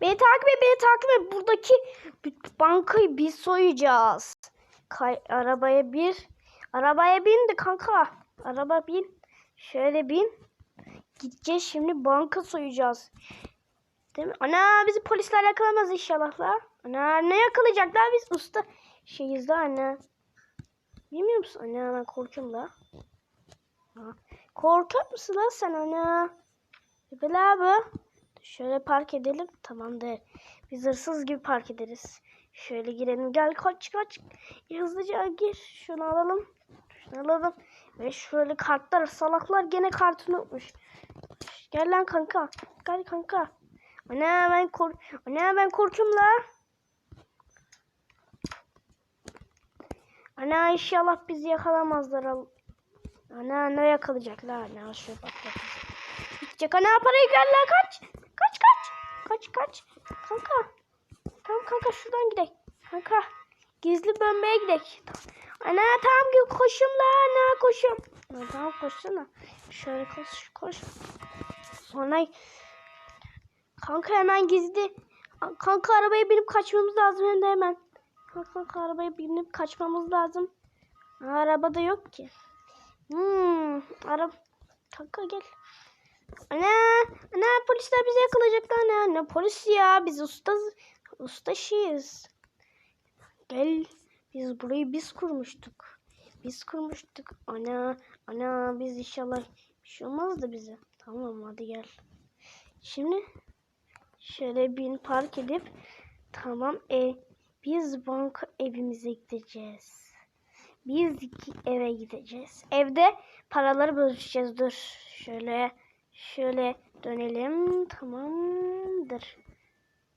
Beni takip et, beni takip et. Buradaki bankayı biz soyacağız. Kay, arabaya bir. Arabaya bin de kanka. Araba bin. Şöyle bin. Gideceğiz şimdi banka soyacağız. Değil mi? Ana bizi polisler yakalamaz inşallah la. Ana ne yakalayacaklar biz usta şeyiz la ana. Bilmiyor musun? Ana ben korkuyorum. Ha. Korkar mısın lan sen ana? Bebel abi. Şöyle park edelim. Tamamdır. Biz hırsız gibi park ederiz. Şöyle girelim. Gel kaç kaç. Hızlıca gir. Şunu alalım. Şunu alalım. Ve şöyle kartlar. Salaklar gene kartını unutmuş. Gel lan kanka. Gel kanka. Ana ben kork Ana ben korkuyorum la. Ana inşallah bizi yakalamazlar. Al- Ana ne yakalayacaklar? Ana şu bak bak. Gidecek ana parayı ver la kaç. Kaç kaç. Kanka. Tamam kanka şuradan gidelim. Kanka. Gizli bölmeye gidelim. Ana tamam ki koşum la ana koşum. Ana, tamam koşsana. Şöyle koş koş. Sonra kanka hemen gizli. Kanka arabaya binip kaçmamız lazım hem de hemen. Kanka, kanka arabaya binip kaçmamız lazım. Araba da yok ki. Hmm, araba. Kanka gel. Ana, ana polisler bizi yakalayacaklar ana. Ne polis ya? Biz usta ustaşıyız. Gel. Biz burayı biz kurmuştuk. Biz kurmuştuk. Ana, ana biz inşallah bir şey olmaz da bize. Tamam hadi gel. Şimdi şöyle bin park edip tamam e, biz banka evimize gideceğiz. Biz eve gideceğiz. Evde paraları bölüşeceğiz. Dur. Şöyle şöyle dönelim. Tamamdır.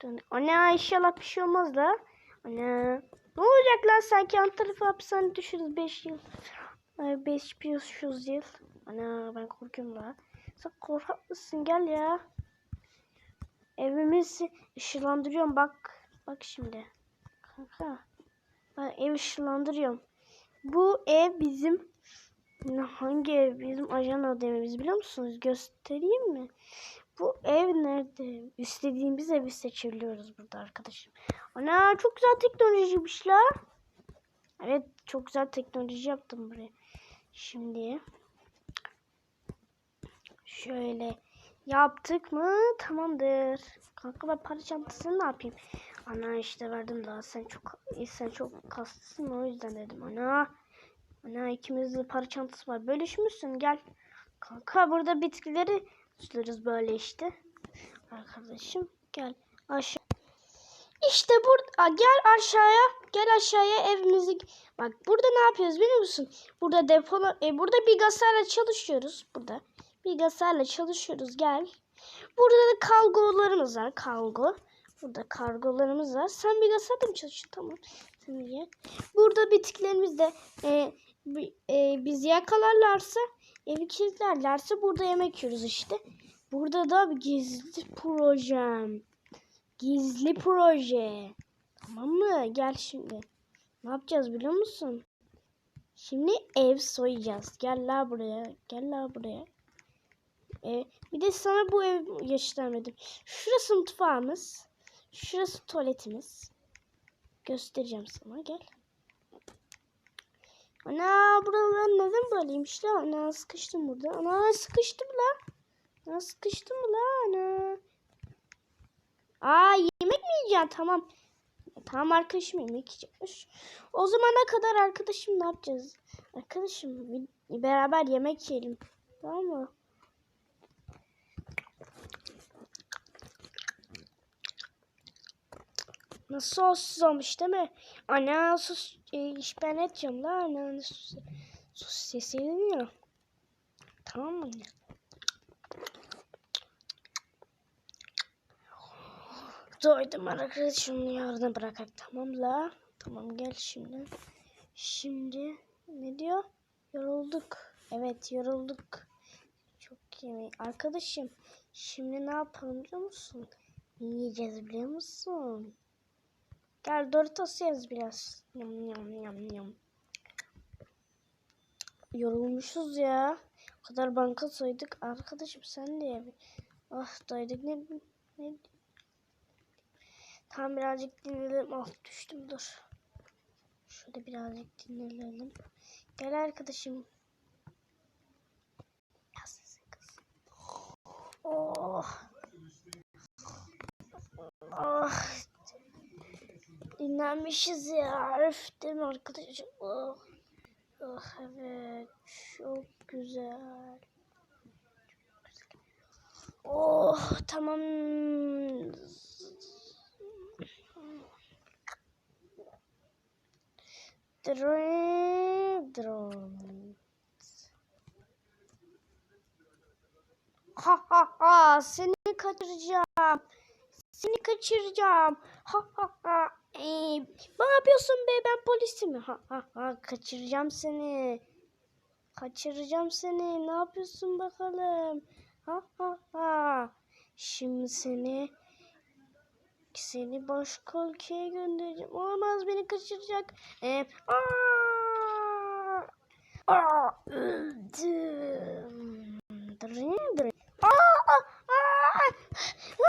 Dön Ana inşallah bir şey olmaz da. Ana. Ne olacak lan sanki yan tarafı hapishane düşürüz 5 yıl. 5 500 yıl. Ana ben korkuyorum la. Sen korkak mısın gel ya. Evimizi ışılandırıyorum bak. Bak şimdi. Kanka. Ben ev ışılandırıyorum. Bu ev bizim hangi ev? Bizim ajan ödememiz biliyor musunuz? Göstereyim mi? Bu ev nerede? İstediğimiz evi seçebiliyoruz burada arkadaşım. Ana çok güzel teknolojiymiş la. Evet çok güzel teknoloji yaptım buraya. Şimdi şöyle yaptık mı? Tamamdır. Kanka ben para çantasını ne yapayım? Ana işte verdim daha sen çok sen çok kaslısın o yüzden dedim ana. Ana ikimizde para çantası var. Bölüşmüşsün gel. Kanka burada bitkileri tutarız böyle işte. Arkadaşım gel aşağı. İşte burada gel aşağıya gel aşağıya evimizi bak burada ne yapıyoruz biliyor musun? Burada depo e, burada bilgisayarla çalışıyoruz burada. Bilgisayarla çalışıyoruz gel. Burada da kargolarımız var kargo. Burada kargolarımız var. Sen bilgisayarda mı çalışıyorsun? Tamam. Sen ye. Burada bitkilerimiz de e, e, bizi yakalarlarsa evi kilitlerlerse burada yemek yiyoruz işte. Burada da bir gizli projem. Gizli proje. Tamam mı? Gel şimdi. Ne yapacağız biliyor musun? Şimdi ev soyacağız. Gel la buraya. Gel la buraya. Ee, bir de sana bu ev göstermedim. Şurası mutfağımız. Şurası tuvaletimiz. Göstereceğim sana. Gel. Ana buralar neden böyleymiş la? Ana sıkıştım burada. Ana sıkıştım la. Ana sıkıştım la ana. Aa yemek mi yiyeceksin? Tamam. Tamam arkadaşım yemek yiyecekmiş. O zamana kadar arkadaşım ne yapacağız? Arkadaşım beraber yemek yiyelim. Tamam mı? Nasıl sossuz olmuş değil mi? Ana sus e, iş ben edeceğim la ana sus, sus sesi ya. Tamam mı? Doydum arkadaşım yarına bırakak tamam la. Tamam gel şimdi. Şimdi ne diyor? Yorulduk. Evet yorulduk. Çok iyi. Arkadaşım şimdi ne yapalım biliyor musun? Ne yiyeceğiz biliyor musun? Gel Doritos yeriz biraz. Yam yam yam yam. Yorulmuşuz ya. O kadar banka soyduk. Arkadaşım sen de bir. Ah doyduk ne, ne Tam birazcık dinleyelim. Ah düştüm dur. Şöyle birazcık dinleyelim. Gel arkadaşım. Nasılsın kız? Oh. Oh. Dinlenmişiz ya. Öf değil mi arkadaşım? Oh. Oh evet. Çok güzel. Oh tamam. Drone, drone. Ha ha ha seni kaçıracağım. Seni kaçıracağım. Ha ha ha. Ee, ne yapıyorsun be ben polisim. Ha, ha, ha, kaçıracağım seni. Kaçıracağım seni. Ne yapıyorsun bakalım? Ha ha ha. Şimdi seni seni başka ülkeye göndereceğim. Olamaz beni kaçıracak. Ee, aa, aa, öldüm. Dırın dırın. Aa, aa, aa.